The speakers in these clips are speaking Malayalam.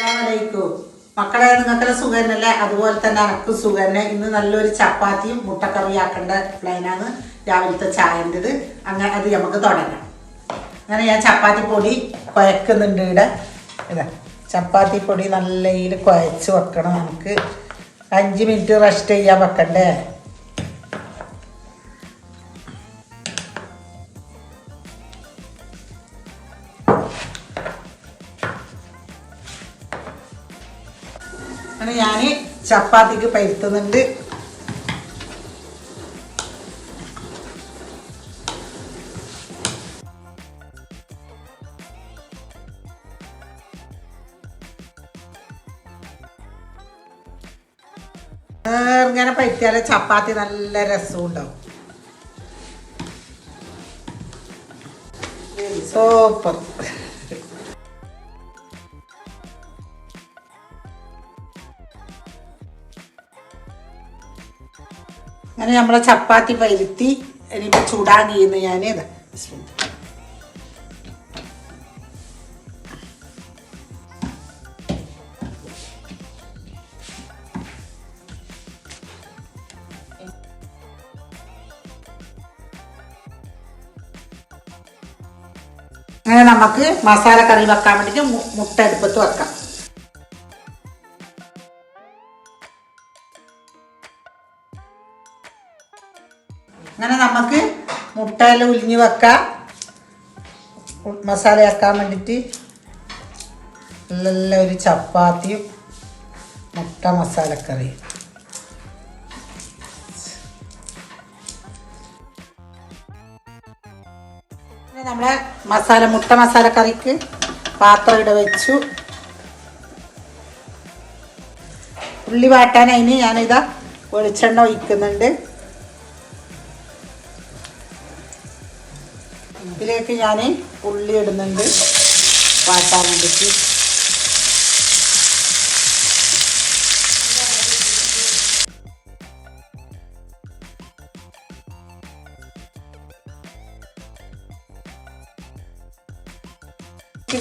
അസ്സലാമലൈക്കും. മക്കളെ നിങ്ങൾക്കെല്ലാം സുഖന്നല്ലേ? അതുപോലെ തന്നെ എനക്ക് സുഖന്നെ. ഇന്ന് നല്ലൊരു ചപ്പാത്തിയും മുട്ടക്കറി ആക്കേണ്ട പ്ലാനാണ് രാവിലത്തെ ചായന്റെത്. അങ്ങനെ അത് നമുക്ക് തുടങ്ങാം. അങ്ങനെ ഞാൻ ചപ്പാത്തി പൊടി കുഴക്കുന്നുണ്ട് ഇവിടെ. ഇതാ ചപ്പാത്തി പൊടി നല്ല രീതിയിൽ കുഴച്ച് വെക്കണം. നമുക്ക് അഞ്ച് മിനിറ്റ് റെസ്റ്റ് ചെയ്യാൻ വെക്കണ്ടേ? അങ്ങനെ ഞാൻ ചപ്പാത്തിക്ക് പരുത്തുന്നുണ്ട്. ഇങ്ങനെ പറ്റിയാൽ ചപ്പാത്തി നല്ല രസം ഉണ്ടാവും സൂപ്പർ. അങ്ങനെ നമ്മളെ ചപ്പാത്തി പരുത്തി ഇനിയിപ്പോൾ ചൂടാൻ ചെയ്യുന്നു ഞാൻ ഇതാ അങ്ങനെ നമുക്ക് മസാല കറി വെക്കാൻ വേണ്ടിയിട്ട് മുട്ട എടുപ്പത്ത് വെക്കാം. അങ്ങനെ നമുക്ക് മുട്ടയിൽ ഉലിഞ്ഞ് വെക്കാം. മസാലയാക്കാൻ വേണ്ടിയിട്ട് നല്ല ഒരു ചപ്പാത്തിയും മുട്ട മസാലക്കറിയും നമ്മളെ മസാല മുട്ട മസാല കറിക്ക് പാത്രം ഇട വെച്ചു. ഉള്ളി വാട്ടാൻ അതിന് ഞാനിതാ വെളിച്ചെണ്ണ ഒഴിക്കുന്നുണ്ട്. ഇതിലേക്ക് ഞാൻ ഉള്ളി ഇടുന്നുണ്ട്. വാട്ടാൻ വേണ്ടിയിട്ട്.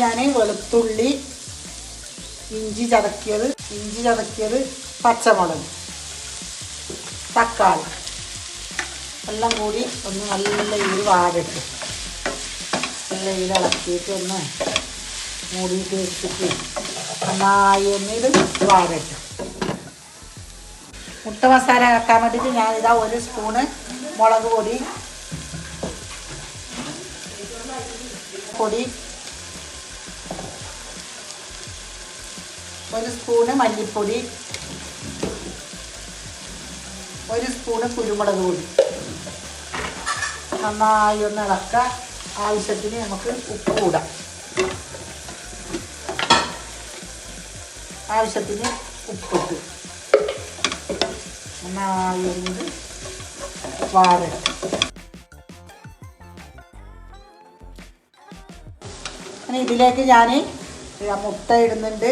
ഞാൻ വെളുത്തുള്ളി ഇഞ്ചി ചതക്കിയത് ഇഞ്ചി ചതക്കിയത് പച്ചമുളക് തക്കാളി. എല്ലാം കൂടി ഒന്ന് നല്ല ഇതിൽ വാടിട്ട് നല്ല ഇതിൽ ഇളക്കിയിട്ട് ഒന്ന് മൂടിയിട്ട് വെച്ചിട്ട് നന്നായി ഒന്ന് ഇത് വാടിട്ട് മുട്ട മസാല ഇറക്കാൻ വേണ്ടിയിട്ട് ഞാനിതാ ഒരു സ്പൂണ് മുളക് പൊടി പൊടി ഒരു സ്പൂണ് മല്ലിപ്പൊടി ഒരു സ്പൂണ് കുരുമുളക് പൊടി. നന്നായി ഒന്ന് ഇളക്കുക. ആവശ്യത്തിന് നമുക്ക് ഉപ്പ് കൂടാം. ആവശ്യത്തിന് ഉപ്പ് നന്നായി വാറട്ട് ഇതിലേക്ക് ഞാൻ മുട്ട ഇടുന്നുണ്ട്.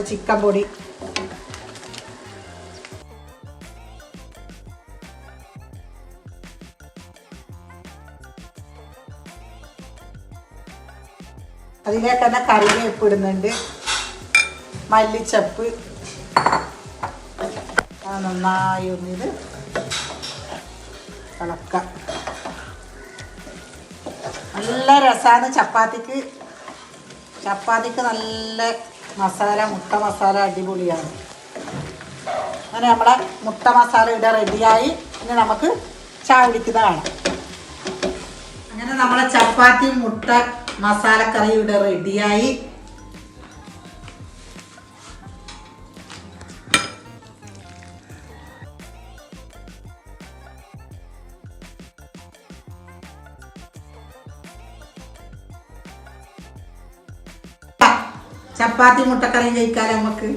ശേഷം ചിക്കൻ പൊടി. അതിലേക്ക് തന്നെ കറിവേപ്പ് ഇടുന്നുണ്ട്. മല്ലിച്ചപ്പ്. നന്നായി ഒന്നിത് ഇളക്കാം നല്ല രസമാണ് ചപ്പാത്തിക്ക്. ചപ്പാത്തിക്ക് നല്ല മസാല മുട്ട മസാല അടിപൊളിയാണ്. അങ്ങനെ നമ്മളെ മുട്ട മസാല ഇവിടെ റെഡിയായി ഇനി നമുക്ക് ചായ കുടിക്കുന്ന കാണാം. അങ്ങനെ നമ്മളെ ചപ്പാത്തി മുട്ട മസാലക്കറി ഇവിടെ റെഡിയായി ചപ്പാത്തി മുട്ടക്കറിയും കഴിക്കാലോ നമുക്ക്?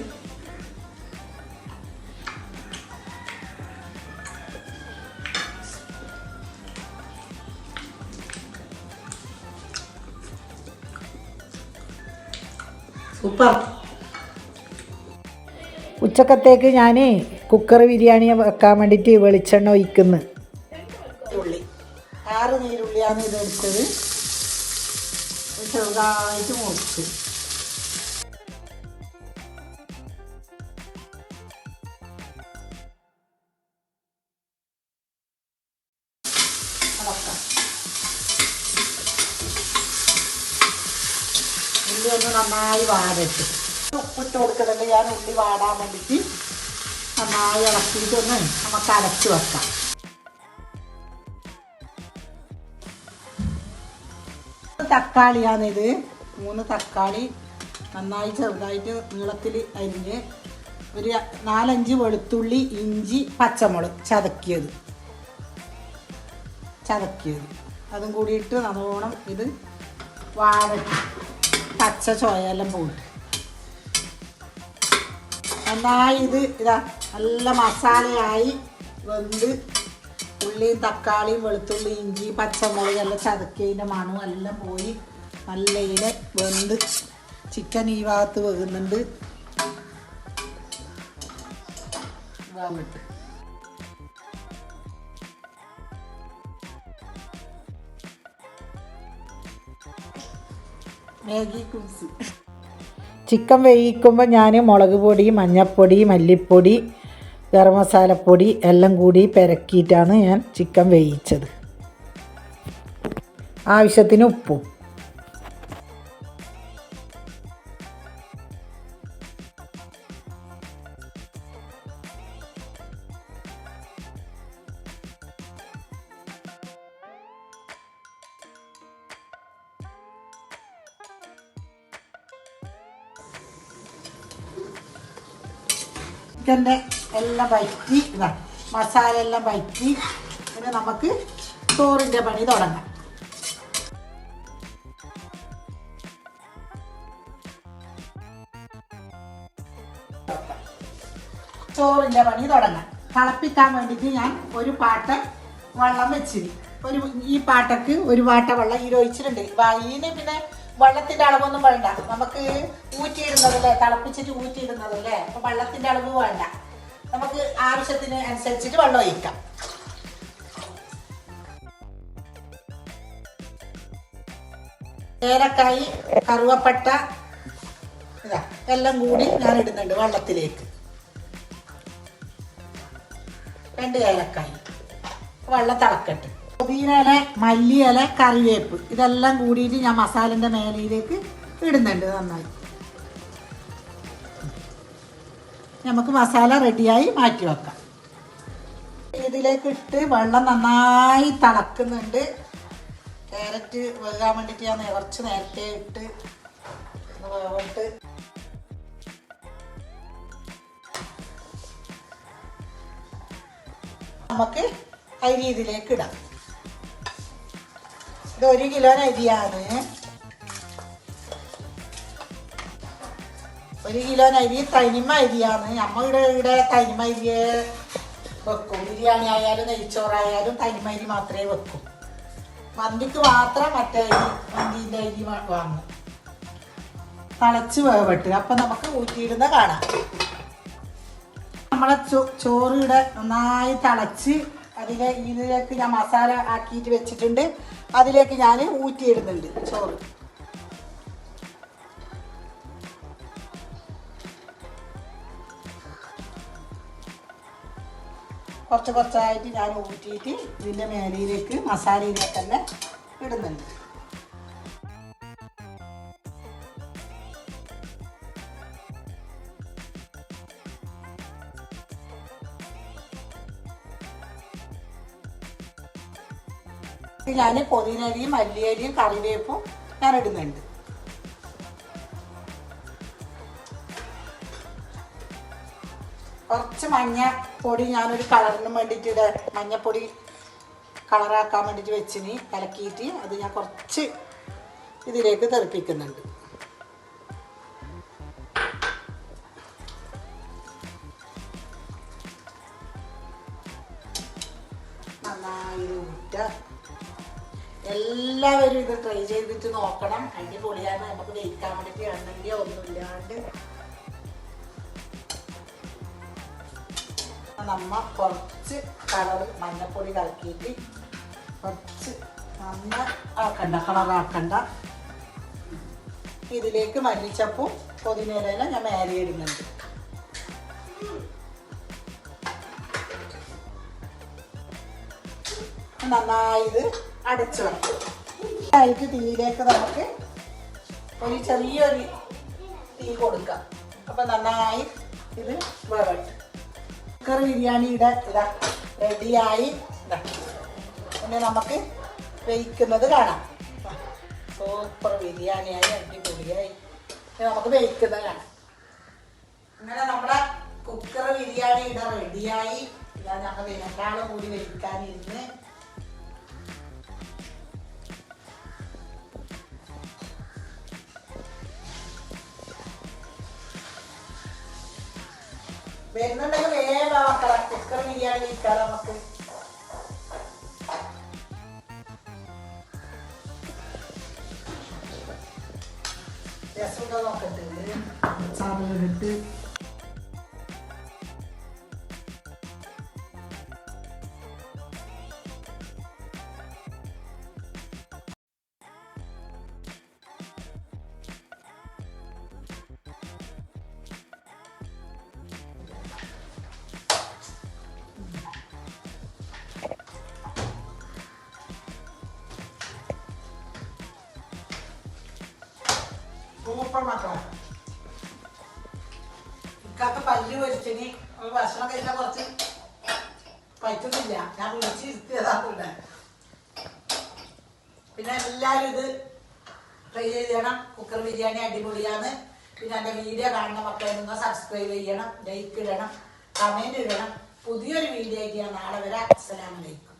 സൂപ്പർ. ഉച്ചക്കത്തേക്ക് ഞാൻ കുക്കർ ബിരിയാണി വെക്കാൻ വേണ്ടിയിട്ട് വെളിച്ചെണ്ണ ഒഴിക്കുന്നു. ഉള്ളി. ആറ് നീരുള്ളിയാണ് ഇത് എടുത്തത്. ചെറുതായിട്ട് മുറിച്ച് ഒന്ന് നന്നായി വാടട്ട് ഉപ്പിട്ട് കൊടുക്കുന്നുണ്ട്. ഞാൻ ഉള്ളി വാടാൻ വേണ്ടിയിട്ട് നന്നായി ഇളക്കിയിട്ടൊന്ന് നമുക്ക് അരച്ച് വെക്കാം. തക്കാളിയാണിത്. മൂന്ന് തക്കാളി നന്നായി ചെറുതായിട്ട് നീളത്തിൽ അരിഞ്ഞ് ഒരു നാലഞ്ച് വെളുത്തുള്ളി ഇഞ്ചി പച്ചമുളക് ചതക്കിയത്. ചതക്കിയത്. അതും കൂടിയിട്ട് നല്ലോണം ഇത് വാഴട്ട് പച്ച ചോയെല്ലാം പോയിട്ട്. നന്നായി ഇത് ഇതാ നല്ല മസാലയായി വെന്ത് ഉള്ളിയും തക്കാളിയും വെളുത്തുള്ളി ഇഞ്ചി പച്ചമുളക് എല്ലാം ചതക്കിയതിന്റെ മണവും എല്ലാം പോയി നല്ല ഇതിൽ വെന്ത് ചിക്കൻ ഈ ഭാഗത്ത് വെകുന്നുണ്ട് വേവിട്ട് ചിക്കൻ വേവിക്കുമ്പോൾ ഞാൻ മുളക് പൊടി മഞ്ഞൾപ്പൊടി മല്ലിപ്പൊടി ഗരം മസാലപ്പൊടി എല്ലാം കൂടി പെരക്കിയിട്ടാണ് ഞാൻ ചിക്കൻ വേവിച്ചത്. ആവശ്യത്തിന് ഉപ്പും. ചിക്കന്റെ എല്ലാം വയറ്റി ഇതാ മസാല എല്ലാം വയറ്റി പിന്നെ നമുക്ക് ചോറിന്റെ പണി തുടങ്ങാം. ചോറിന്റെ പണി തുടങ്ങാം. തിളപ്പിക്കാൻ വേണ്ടിയിട്ട് ഞാൻ ഒരു പാട്ട വെള്ളം വെച്ചിന് ഒരു ഈ പാട്ടക്ക് ഒരു പാട്ട വെള്ളം ഈ ഒഴിച്ചിട്ടുണ്ട് ഇതിന് പിന്നെ വെള്ളത്തിന്റെ അളവൊന്നും വേണ്ട. നമുക്ക് ഊറ്റിയിടുന്നതല്ലേ? തിളപ്പിച്ചിട്ട് ഊറ്റിയിടുന്നതല്ലേ? അപ്പൊ വെള്ളത്തിന്റെ അളവ് വേണ്ട. നമുക്ക് ആവശ്യത്തിന് അനുസരിച്ചിട്ട് വെള്ളം ഒഴിക്കാം. ഏലക്കായി കറുവപ്പട്ട ഇതാ എല്ലാം കൂടി ഞാൻ ഇടുന്നുണ്ട് വെള്ളത്തിലേക്ക്. രണ്ട് ഏലക്കായി. വെള്ളം തിളക്കട്ടെ. പുതിന മല്ലിയില കറിവേപ്പ് ഇതെല്ലാം കൂടിയിട്ട് ഞാൻ മസാലന്റെ മേലയിലേക്ക് ഇടുന്നുണ്ട് നന്നായി. നമുക്ക് മസാല റെഡിയായി മാറ്റി വെക്കാം. ഇതിലേക്ക് ഇട്ട് വെള്ളം നന്നായി തിളക്കുന്നുണ്ട്. ക്യാരറ്റ് വേകാൻ വേണ്ടിയിട്ട് ഞാൻ കുറച്ച് നേരത്തെ ഇട്ട് വേവിട്ട് നമുക്ക് അരി ഇതിലേക്ക് ഇടാം. ഇത് ഒരു കിലോ അരിയാണ്. ഒരു കിലോ അരി തനിമ അരിയാണ്. നമ്മ ഇവിടെ ഇവിടെ തനിമ അരിയെ വെക്കും. ബിരിയാണി ആയാലും നെയ്ച്ചോറായാലും തനിമ അരി മാത്രമേ വെക്കും. മന്തിക്ക് മാത്രം മറ്റേ അരി മന്തിന്റെ അരി വാങ്ങും. തളച്ച് വേവിട്ട്. അപ്പം നമുക്ക് ഊറ്റിയിടുന്ന കാണാം. നമ്മളെ ചോ- ചോറ് ഇവിടെ നന്നായി തളച്ച് അതിലെ ഇതിലേക്ക് ഞാൻ മസാല ആക്കിയിട്ട് വെച്ചിട്ടുണ്ട്. അതിലേക്ക് ഞാൻ ഊറ്റിയിടുന്നുണ്ട് ചോറ്. കുറച്ച് കുറച്ചായിട്ട് ഞാൻ ഊറ്റിയിട്ട് ഇതിന്റെ മേലയിലേക്ക് മസാലയിലേക്ക് തന്നെ ഇടുന്നുണ്ട്. ഞാൻ പൊതിനരിയും മല്ലിയരിയും കറിവേപ്പും ഞാൻ ഇടുന്നുണ്ട്. കുറച്ച് മഞ്ഞ പൊടി ഞാനൊരു കളറിന് വേണ്ടിയിട്ട് ഇത് മഞ്ഞപ്പൊടി കളറാക്കാൻ വേണ്ടിയിട്ട് വെച്ചിന് കലക്കിയിട്ട് അത് ഞാൻ കുറച്ച് ഇതിലേക്ക് തെറിപ്പിക്കുന്നുണ്ട്. എല്ലാവരും ഇത് ട്രൈ ചെയ്തിട്ട് നോക്കണം. അടിപൊളിയാണ്. നമുക്ക് വെയിക്കാൻ വേണ്ടിയിട്ട് എണ്ണയോ ഒന്നുമില്ലാണ്ട്. നമ്മ കുറച്ച് കളർ മഞ്ഞപ്പൊടി കലക്കിയിട്ട് കുറച്ച് നന്ന ആക്കണ്ട കളറാക്കണ്ട ഇതിലേക്ക് മല്ലിച്ചപ്പും പുതിനയിലെല്ലാം ഞാൻ മേലെ ഇടുന്നുണ്ട്. നന്നായി ഇത് അടച്ചു വെക്കും. അതിലേക്ക് തീയിലേക്ക് നമുക്ക് ഒരു ചെറിയൊരു തീ കൊടുക്കാം. അപ്പം നന്നായി ഇത് വേവട്ടെ കുക്കർ ബിരിയാണിയുടെ ഇതാ റെഡിയായി. ഇതാ പിന്നെ നമുക്ക് വേവിക്കുന്നത് കാണാം. സൂപ്പർ ബിരിയാണിയായി അടിപൊളിയായി. നമുക്ക് വേവിക്കുന്നത് കാണാം. ഇങ്ങനെ നമ്മുടെ കുക്കർ ബിരിയാണിയുടെ റെഡിയായി. ഇതാ ഞങ്ങൾ രണ്ടാളും കൂടി വേവിക്കാനിരുന്ന് വരുന്നുണ്ടെങ്കിൽ വേഗം മക്കളെ കുക്കർ ബിരിയാണി കഴിക്കാം നമുക്ക്. രസം നോക്കട്ടെ. സാധനമിട്ട് സൂപ്പർ മക്കളെ ഇക്കാത്ത പല്ല് പൊരിച്ചിന് ഭക്ഷണം കഴിക്കാൻ കുറച്ച് പറ്റുന്നില്ല ഞാൻ ഇവിടെ പിന്നെ എല്ലാവരും ഇത് ട്രൈ ചെയ്യണം. കുക്കർ ബിരിയാണി അടിപൊളിയാണ്. പിന്നെ എന്റെ വീഡിയോ കാണുന്ന മക്കളെ നിങ്ങൾ സബ്സ്ക്രൈബ് ചെയ്യണം ലൈക്ക് ഇടണം കമന്റ് ഇടണം. പുതിയൊരു വീഡിയോ ആയിട്ട് ഞാൻ നാളെ വരാം. അസ്സലാമലൈക്കും